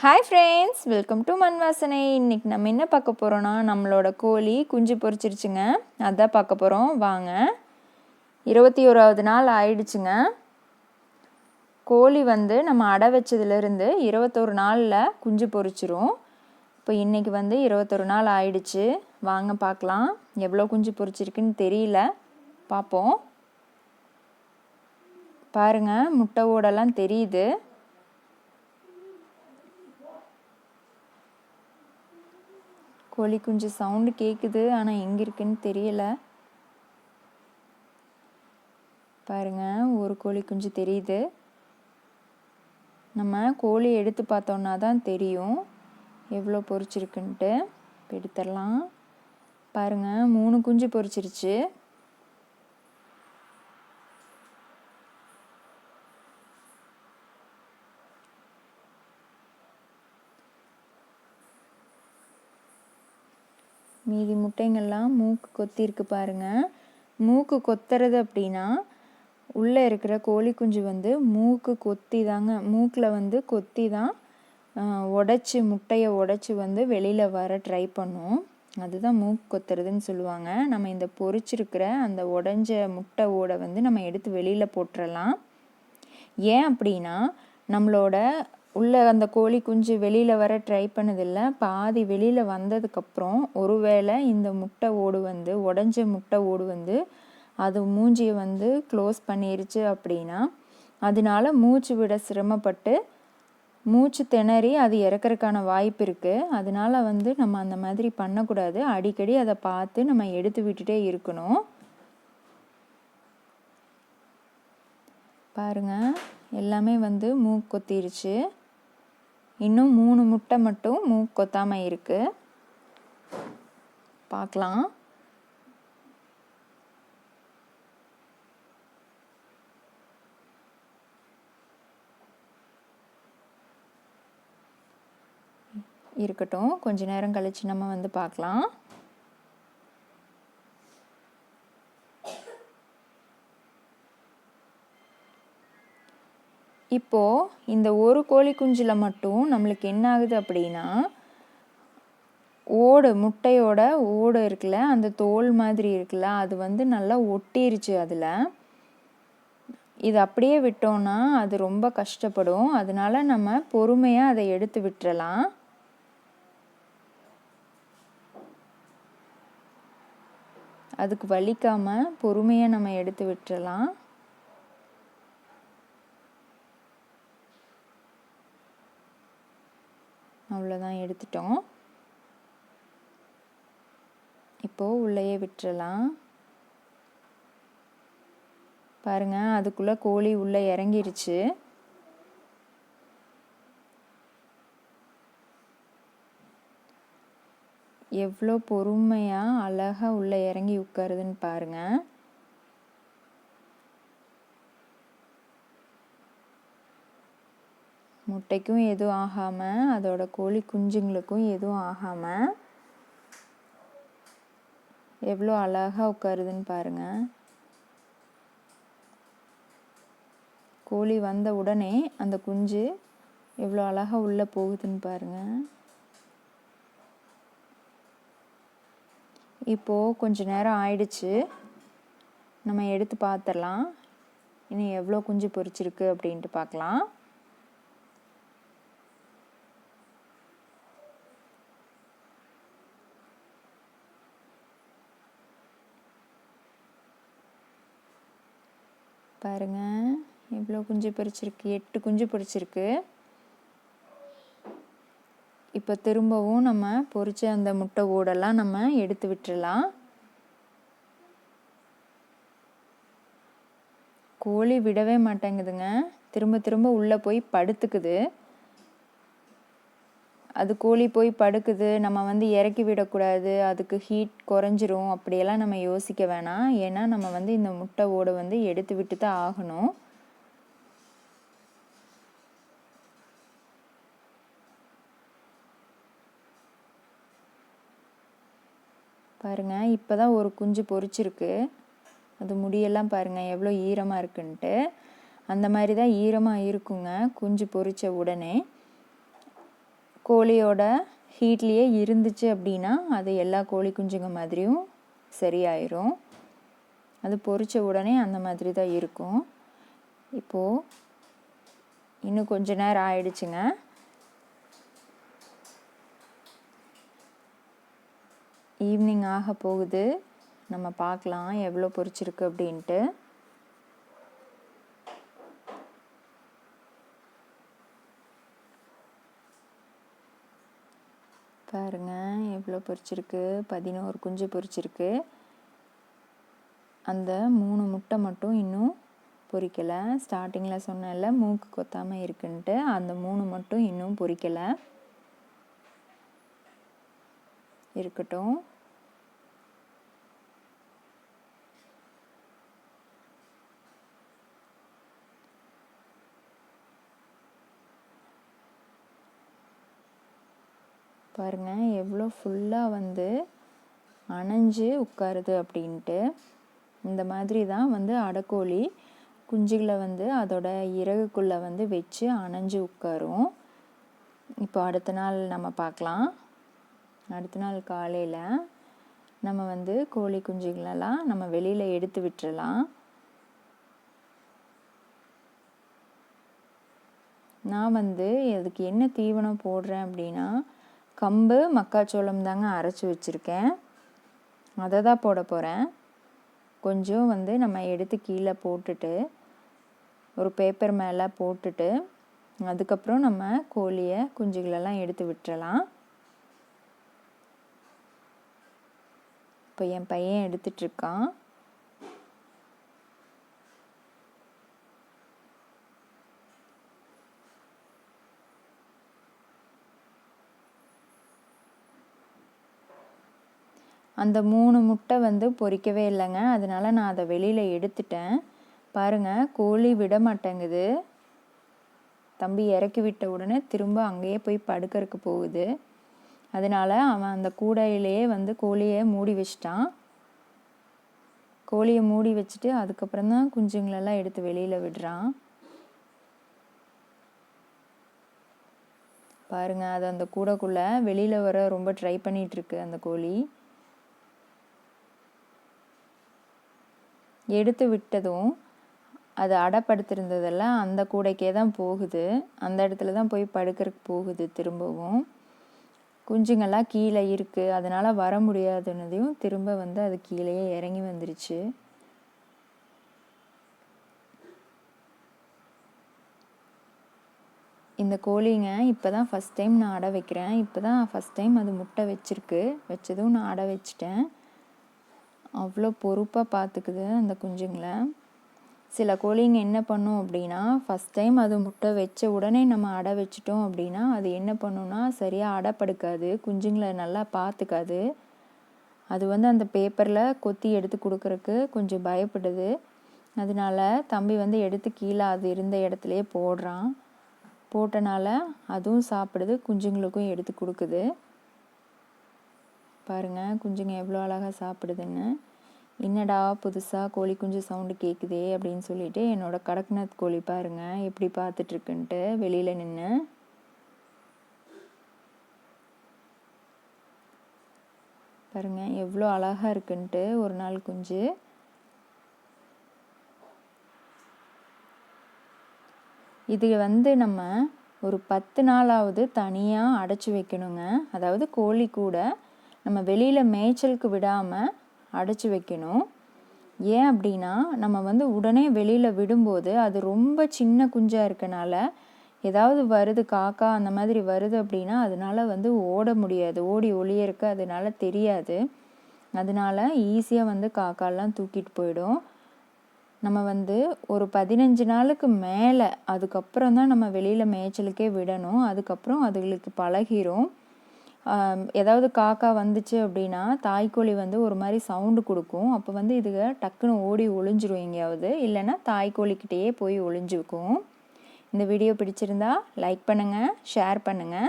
Hi friends welcome to மண் வாசனை இன்னைக்கு நம்ம என்ன பார்க்க போகிறோன்னா நம்மளோட கோழி குஞ்சு பொறிச்சிருச்சுங்க அதான் பார்க்க போகிறோம் வாங்க. இருபத்தி ஓராவது நாள் ஆயிடுச்சுங்க. கோழி வந்து நம்ம அடை வச்சதுலேருந்து இருபத்தொரு நாளில் குஞ்சு பொறிச்சிரும் இப்போ இன்றைக்கி வந்து இருபத்தொரு நாள் ஆயிடுச்சு. வாங்க பார்க்கலாம். எவ்வளோ குஞ்சு பொரிச்சிருக்குன்னு தெரியல. பார்ப்போம். பாருங்க முட்டை ஓடெல்லாம் தெரியுது. கோழி குஞ்சு சவுண்டு கேட்குது ஆனால் எங்கே இருக்குன்னு தெரியல. பாருங்க ஒரு கோழி குஞ்சு தெரியுது. நம்ம கோழி எடுத்து பார்த்தோன்னா தான் தெரியும். எவ்வளோ பொரிச்சிருக்குன்ட்டு. எடுத்துடலாம். பாருங்கள் மூணு குஞ்சு பொரிச்சிருச்சு. மீதி முட்டைங்கள்லாம் மூக்கு கொத்திருக்கு பாருங்கள் மூக்கு கொத்துறது அப்படின்னா உள்ளே இருக்கிற கோழி குஞ்சு வந்து மூக்கு கொத்தி தாங்க மூக்கில் வந்து கொத்தி தான் உடச்சி முட்டையை உடச்சி வந்து வெளியில் வர ட்ரை பண்ணும். அதுதான் மூக்கு கொத்துறதுன்னு சொல்லுவாங்க. நம்ம இந்த பொரிச்சிருக்கிற அந்த உடஞ்ச முட்டை ஓடை வந்து நம்ம எடுத்து வெளியில் போட்டுறலாம். ஏன் அப்படின்னா நம்மளோட உள்ளே அந்த கோழி குஞ்சு வெளியில் வர ட்ரை பண்ணதில்லை. பாதி வெளியில் வந்ததுக்கப்புறம் ஒருவேளை இந்த முட்டை ஓடு வந்து உடஞ்ச முட்டை ஓடு வந்து அது மூஞ்சியை வந்து க்ளோஸ் பண்ணிருச்சு அப்படின்னா அதனால மூச்சு விட சிரமப்பட்டு மூச்சு திணறி அது இறக்கறதுக்கான வாய்ப்பு இருக்குது அதனால வந்து நம்ம அந்த மாதிரி பண்ணக்கூடாது. அடிக்கடி அதை பார்த்து நம்ம எடுத்து விட்டுட்டே இருக்கணும். பாருங்கள் எல்லாமே வந்து மூக்கு கொத்திருச்சு. இன்னும் மூணு முட்டை மட்டும் மூக்கு கொத்தாமல் இருக்குது பார்க்கலாம். இருக்கட்டும். கொஞ்ச நேரம் கழிச்சு நம்ம வந்து பார்க்கலாம். இப்போது இந்த ஒரு கோழி குஞ்சில் மட்டும் நம்மளுக்கு என்ன ஆகுது அப்படின்னா ஓடு முட்டையோட ஓடு இருக்குல்ல அந்த தோல் மாதிரி இருக்குல்ல அது வந்து நல்லா ஒட்டிருச்சு அதில். இது அப்படியே விட்டோம்னா அது ரொம்ப கஷ்டப்படும். அதனால நம்ம பொறுமையாக அதை எடுத்து விட்டுறலாம். அதுக்கு வலிக்காமல் பொறுமையாக நம்ம எடுத்து விட்டுறலாம். எடுத்துட்டோம் இப்போது உள்ளேயே விட்டுறலாம். பாருங்க அதுக்குள்ளே கோழி உள்ளே இறங்கிருச்சு. எவ்வளோ பொறுமையாக அழகாக உள்ளே இறங்கி உட்காருதுன்னு பாருங்கள் முட்டைக்கும் எதுவும் ஆகாமல் அதோட கோழி குஞ்சுங்களுக்கும் எதுவும் ஆகாமல் எவ்வளோ அழகாக உட்காருதுன்னு பாருங்கள் கோழி வந்த உடனே அந்த குஞ்சு எவ்வளோ அழகாக உள்ளே போகுதுன்னு பாருங்கள் இப்போது கொஞ்ச நேரம் ஆயிடுச்சு. நம்ம எடுத்து பார்த்துடலாம். இனி எவ்வளோ குஞ்சு பொறிச்சிருக்கு அப்படின்ட்டு பார்க்கலாம். பாருங்க. எவ்வளோ குஞ்சு பொறிச்சிருக்கு எட்டு குஞ்சு பொரிச்சிருக்கு. இப்போ திரும்பவும் நம்ம பொறிச்ச அந்த முட்டை ஓடெல்லாம் நம்ம எடுத்து விட்டுடலாம் கோழி விடவே மாட்டேங்குதுங்க. திரும்ப திரும்ப உள்ளே போய் படுத்துக்குது. அது கோழி போய் படுக்குது நம்ம வந்து இறக்கி விடக்கூடாது அதுக்கு ஹீட் குறைஞ்சிரும் அப்படியெல்லாம் நம்ம யோசிக்க வேணாம். ஏன்னா நம்ம வந்து இந்த முட்டை ஓடை வந்து எடுத்து விட்டு தான் ஆகணும். பாருங்க இப்போ தான் ஒரு குஞ்சு பொரிச்சிருக்கு அது முடியெல்லாம் பாருங்க எவ்வளோ ஈரமாக இருக்குன்ட்டு. அந்த மாதிரி தான் ஈரமாக இருக்குங்க குஞ்சு பொறிச்ச உடனே. கோழியோட ஹீட்லேயே இருந்துச்சு அப்படின்னா அது எல்லா கோழி குஞ்சுங்க மாதிரியும் சரியாயிரும். அது பொரிச்ச உடனே அந்த மாதிரி தான் இருக்கும். இப்போது இன்னும் கொஞ்ச நேரம் ஆயிடுச்சுங்க. ஈவினிங் ஆக போகுது. நம்ம பார்க்கலாம் எவ்வளோ பொரிச்சிருக்கு அப்படின்ட்டு. எவ்வளோ பொரிச்சிருக்கு? பதினோரு குஞ்சு பொரிச்சிருக்கு. அந்த மூணு முட்டை மட்டும் இன்னும் பொரிக்கலை. ஸ்டார்டிங்கில் சொன்னேன்ல மூக்கு கொத்தாமல் இருக்குன்ட்டு அந்த மூணு மட்டும் இன்னும் பொரிக்கலை. இருக்கட்டும். பாருங்கள் எவ்வளோ ஃபுல்லாக வந்து அணைஞ்சு உட்காருது அப்படின்ட்டு. இந்த மாதிரி தான் வந்து அடக்கோழி குஞ்சுகளை வந்து அதோட இறகுக்குள்ளே வந்து வச்சு அணைஞ்சு உட்காரும். இப்போ அடுத்த நாள் நம்ம பார்க்கலாம். அடுத்த நாள் காலையில் நம்ம வந்து கோழி குஞ்சுகளெல்லாம் நம்ம வெளியில் எடுத்து விட்டுறலாம். நான் வந்து அதுக்கு என்ன தீவனம் போடுறேன் அப்படின்னா கம்பு மக்காச்சோளம் தாங்க அரைச்சி வச்சுருக்கேன். அதை தான் போட போகிறேன் கொஞ்சம் வந்து நம்ம எடுத்து கீழே போட்டுட்டு ஒரு பேப்பர் மேலே போட்டுட்டு அதுக்கப்புறம் நம்ம கோழியை குஞ்சுகளெல்லாம் எடுத்து விட்டுறலாம். இப்போ என் பையன் எடுத்துட்ருக்கான் அந்த மூணு முட்டை வந்து பொறிக்கவே இல்லைங்க. அதனால நான் அதை வெளியில் எடுத்துட்டேன். பாருங்கள் கோழி விட மாட்டேங்குது. தம்பி இறக்கி விட்ட உடனே திரும்ப அங்கேயே போய் படுக்கறக்கு போகுது. அதனால அவன் அந்த கூடையிலேயே வந்து கோழியை மூடி வச்சிட்டான். கோழியை மூடி வச்சுட்டு அதுக்கப்புறம் தான் குஞ்சுங்களெல்லாம் எடுத்து வெளியில் விடுறான். பாருங்கள் அது அந்த கூடைக்குள்ளே வெளியில் வர ரொம்ப ட்ரை பண்ணிகிட்ருக்கு அந்த கோழி. எடுத்து விட்டதும் அது அடப்படுத்திருந்ததெல்லாம் அந்த கூடைக்கே தான் போகுது. அந்த இடத்துல தான் போய் படுக்கிறதுக்கு போகுது திரும்பவும். குஞ்சுங்கள்லாம் கீழே இருக்குது அதனால் வர முடியாதுன்னதையும் திரும்ப வந்து அது கீழேயே இறங்கி வந்துருச்சு. இந்த கோழிங்க இப்போ தான் ஃபஸ்ட் டைம் நான் அடை வைக்கிறேன். இப்போ தான் ஃபஸ்ட் டைம் அது முட்டை வச்சுருக்கு. வச்சதும் நான் அடை வச்சிட்டேன். அவ்வளோ பொறுப்பாக பார்த்துக்குது அந்த குஞ்சுங்களை. சில கோழிங்க என்ன பண்ணும் அப்படின்னா ஃபஸ்ட் டைம் அது முட்டை வச்ச உடனே நம்ம அடை வச்சிட்டோம் அப்படின்னா அது என்ன பண்ணுன்னா சரியாக அடைப்படுக்காது குஞ்சுங்களை நல்லா பார்த்துக்காது அது வந்து அந்த பேப்பரில் கொத்தி எடுத்து கொடுக்குறக்கு கொஞ்சம் பயப்படுது. அதனால தம்பி வந்து எடுத்து கீழே அது இருந்த இடத்துலையே போடுறான். போட்டனால அதுவும் சாப்பிடுது குஞ்சுங்களுக்கும் எடுத்து கொடுக்குது. பாருங்கள் குஞ்சுங்க எவ்வளோ அழகாக சாப்பிடுதுன்னு. என்னடா புதுசாக கோழி குஞ்சு சவுண்டு கேட்குதே அப்படின்னு சொல்லிட்டு என்னோட கடக்நாத் கோழி பாருங்கள் எப்படி பார்த்துட்ருக்குன்ட்டு வெளியில் நின்று பாருங்க எவ்வளோ அழகாக இருக்குன்ட்டு ஒரு நாள் குஞ்சு. இது வந்து நம்ம ஒரு பத்து நாளாவது தனியாக அடைச்சி வைக்கணுங்க. அதாவது கோழி கூட நம்ம வெளியில் மேய்ச்சலுக்கு விடாமல் அடைச்சி வைக்கணும். ஏன் அப்படின்னா நம்ம வந்து உடனே வெளியில் விடும்போது அது ரொம்ப சின்ன குஞ்சாக இருக்கனால ஏதாவது வருது காக்கா அந்த மாதிரி வருது அப்படின்னா அதனால வந்து ஓட முடியாது. ஓடி ஒளியறக்க அதனால தெரியாது. அதனால ஈஸியாக வந்து காக்காலாம் தூக்கிட்டு போயிடும். நம்ம வந்து ஒரு பதினஞ்சு நாளுக்கு மேலே அதுக்கப்புறம் தான் நம்ம வெளியில் மேய்ச்சலுக்கே விடணும். அதுக்கப்புறம் அதுகளுக்கு பழகிரும். ஏதாவது காக்கா வந்துச்சு அப்படின்னா தாய்க்கோழி வந்து ஒரு மாதிரி சவுண்டு கொடுக்கும். அப்போ வந்து இதுக டக்குன்னு ஓடி ஒளிஞ்சிரும் எங்கேயாவது. இல்லைன்னா தாய்க்கோழிக்கிட்டேயே போய் ஒளிஞ்சுக்கும் இந்த வீடியோ பிடிச்சிருந்தா லைக் பண்ணுங்கள் ஷேர் பண்ணுங்கள்